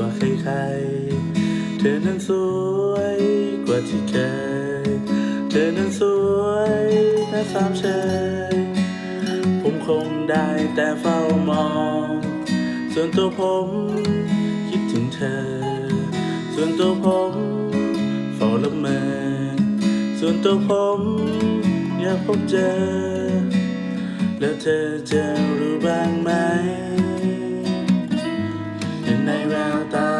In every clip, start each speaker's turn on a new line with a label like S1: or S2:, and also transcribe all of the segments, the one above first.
S1: ว่าใครๆ เธอนั้นสวยกว่าที่เคย เธอนั้นสวยแค่สามเชยผมคงได้แต่เฝ้ามอง ส่วนตัวผมคิดถึงเธอ ส่วนตัวผมเฝ้าละเมอ ส่วนตัวผมอยากพบเจอ แล้วเธอจะรู้บ้างไหม ในแววตา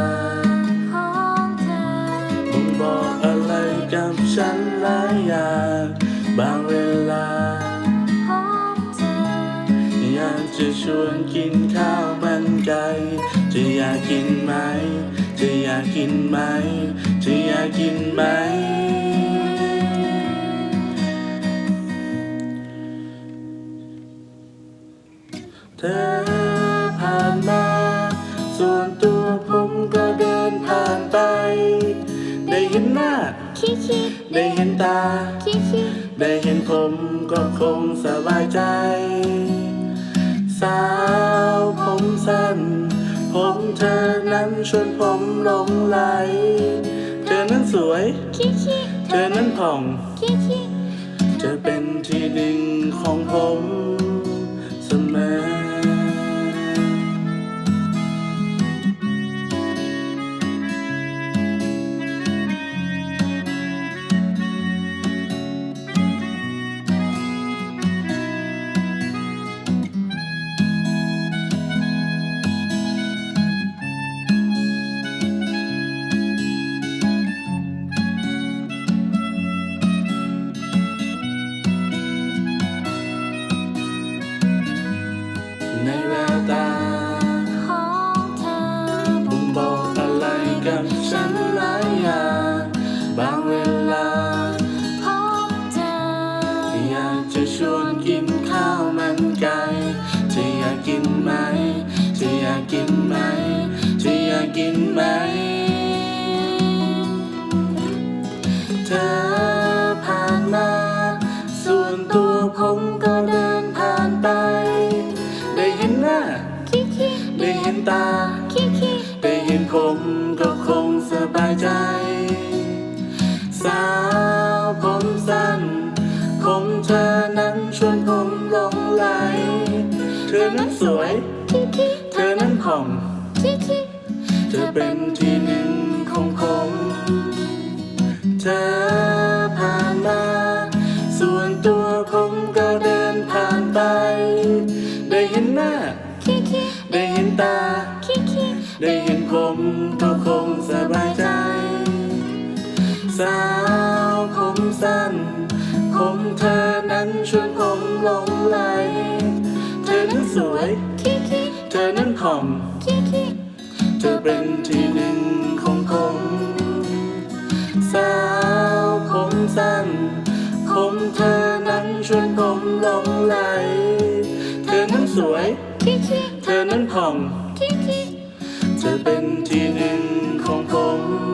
S2: ของเธอ
S1: บ่งบอกอะไรกับฉันหลายอย่างบางเวลา
S2: ของเธอ
S1: อยากจะชวนกินข้าวมันไก่จะอยากกินไหมจะอยากกินไหมจะอยากกินไหม เห็นหน้า
S2: คิคิ
S1: ได้เห็นตา
S2: คิคิ
S1: ได้เห็นผมก็คงสบายใจ สาวผมสั้น ผมเธอนั้นชวนผมหลงไหล เธอนั้นสวย
S2: คิคิ
S1: เธอนั้นผ่อง
S2: คิคิ
S1: เธอเป็นที่หนึ่งของผม จะชวนกินข้าวมันไก่จะอยากกินไหมจะอยากกินไหมจะอยากกินไหมเธอผ่านมา ส่วนตัวผมก็เดินผ่านไป ได้เห็นหน้าได้เห็นตา สวย เธอนั้นผ่อง เธอเป็นที่หนึ่งของผมเธอผ่านมา ส่วนตัวผมก็เดินผ่านไป ได้เห็นหน้า ได้เห็นตา ได้เห็นผมก็คงสบายใจ สาวผมสั้น ผมเธอนั้นชวนผมหลงไหล เธอนั้นผ่อง
S2: คิคิ
S1: เธอเป็นที่หนึ่งของผมสาวผมสั้นผมเธอนั้นชวนผมหลงไหล เธอนั้นสวย
S2: คิคิ
S1: เธอนั้นผ่อง
S2: คิคิ
S1: เธอเป็นที่หนึ่งของผม